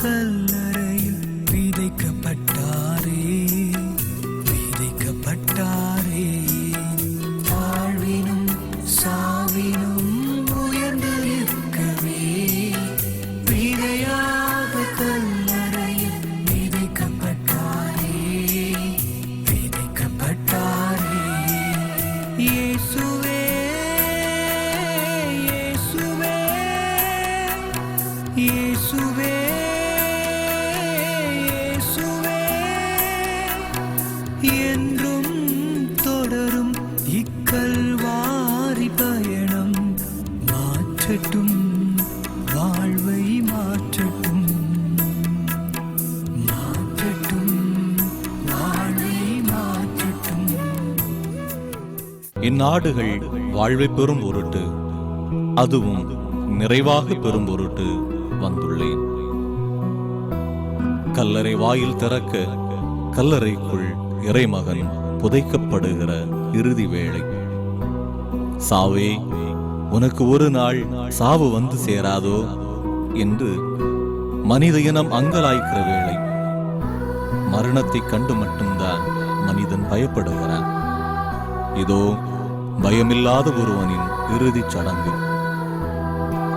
கல்லறையில் விதைக்கப்பட்டாரே என்றும் தொடரும் இக்கல்வாரி பயணம். மாற்றட்டும் வாழ்வை மாற்றட்டும். மாற்றட்டும் வாழ்வை மாற்றட்டும். இந்நாடுகள் வாழ்வை பெறும் பொருட்டு அதுவும் நிறைவாக பெறும் பொருட்டு வந்துள்ளேன். கல்லறை வாயில் திறக்க கல்லறைக்குள் இறைமகன் புதைக்கப்படுகிற இறுதி வேளை. சாவே உனக்கு ஒரு நாள் சாவு வந்து சேராதோ என்று மனித இனம் அங்கலாய்க்கிற வேளை. மரணத்தை கண்டு மட்டும்தான் மனிதன் பயப்படுகிறான். இதோ பயமில்லாத ஒருவனின் இறுதிச் சடங்கு.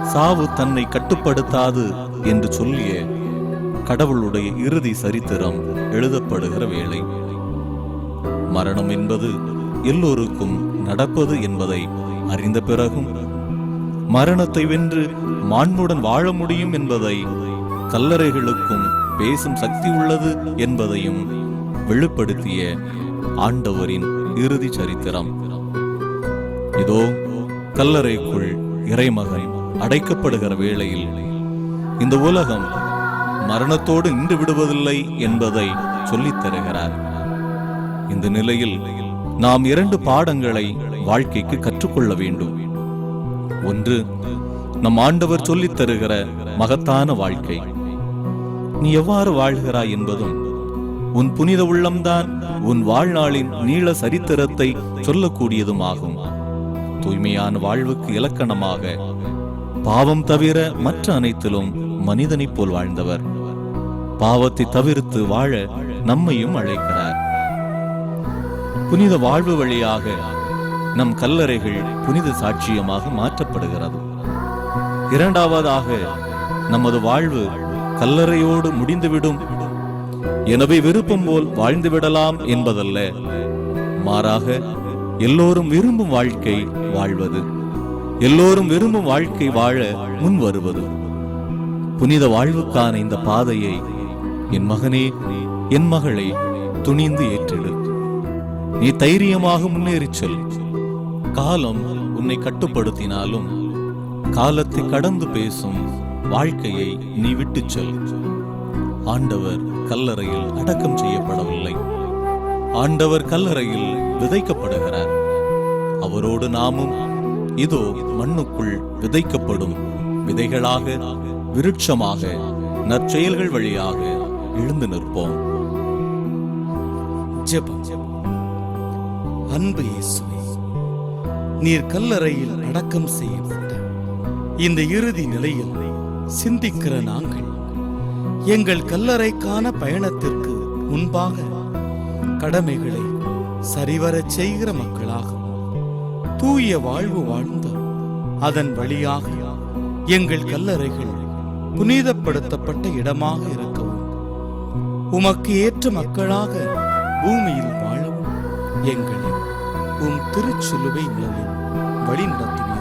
சாவு தன்னை கட்டுப்படுத்தாது என்று சொல்லிய கடவுளுடைய இறுதி சரித்திரம் எழுதப்படுகிற வேளை. மரணம் என்பது எல்லோருக்கும் நடப்பது என்பதை அறிந்த பிறகும் மரணத்தை வென்று மாண்புடன் வாழ முடியும் என்பதை கல்லறைகளுக்கும் பேசும் சக்தி உள்ளது என்பதையும் வெளிப்படுத்திய ஆண்டவரின் இறுதி சரித்திரம். இதோ கல்லறைக்குள் இறைமகன் அடைக்கப்படுகிற வேளையில் இந்த உலகம் மரணத்தோடு நின்று விடுவதில்லை என்பதை சொல்லித் தருகிறார் இந்த நிலையில் நாம் இரண்டு பாடங்களை வாழ்க்கைக்கு கற்றுக்கொள்ள வேண்டும். ஒன்று நம் ஆண்டவர் சொல்லித் தருகிற மகத்தான வாழ்க்கை. நீ எவ்வாறு வாழ்கிறாய் என்பதும் உன் புனித உள்ளம்தான் உன் வாழ்நாளின் நீள சரித்திரத்தை சொல்லக்கூடியதுமாகும். தூய்மையான வாழ்வுக்கு இலக்கணமாக பாவம் தவிர மற்ற அனைத்திலும் மனிதனைப் போல் வாழ்ந்தவர். பாவத்தை தவிர்த்து வாழ நம்மையும் அழைக்கிறார். புனித வாழ்வு வழியாக நம் கல்லறைகள் புனித சாட்சியமாக மாற்றப்படுகிறது. இரண்டாவதாக நமது வாழ்வு கல்லறையோடு முடிந்துவிடும். எனவே விருப்பம் போல் வாழ்ந்து விடலாம் என்பதல்ல. மாறாக எல்லோரும் விரும்பும் வாழ்க்கை வாழ்வது. எல்லோரும் விரும்பும் வாழ்க்கை வாழ முன் வருவது. புனித வாழ்வுக்கான இந்த பாதையை என் மகனே என் மகளை துணிந்து ஏற்றிடு நீ தைரியமாக முன்னேறிச் செல். காலம் உன்னை கட்டுப்படுத்தினாலும் காலத்தை கடந்து பேசும் வாழ்க்கையை நீ விட்டுச் சொல். ஆண்டவர் கல்லறையில் அடக்கம் செய்யப்படவில்லை. ஆண்டவர் கல்லறையில் விதைக்கப்படுகிறார். அவரோடு நாமும் இதோ மண்ணுக்குள் விதைக்கப்படும் விதைகளாக விருட்சமாக நற்செயல்கள் வழியாக எழுந்து நிற்போம். ஜெபம். அன்பு இயேசுவே நீர் கல்லறையில் அடக்கம் செய்யப்பட்ட இந்த இறுதி நிலையில் சிந்திக்கிற நாங்கள் எங்கள் கல்லறைக்கான பயணத்திற்கு முன்பாக கடமைகளை சரிவரச் செய்கிற மக்களாக தூய வாழ்வு வாழ்ந்து அதன் வழியாக எங்கள் கல்லறைகள் புனிதப்படுத்தப்பட்ட இடமாக இருக்கவும் உமக்கு ஏற்ற மக்களாக பூமியில் வாழவும் எங்களை உம் திருச்சிலுவை நிலையில் வழி நடத்துவீர்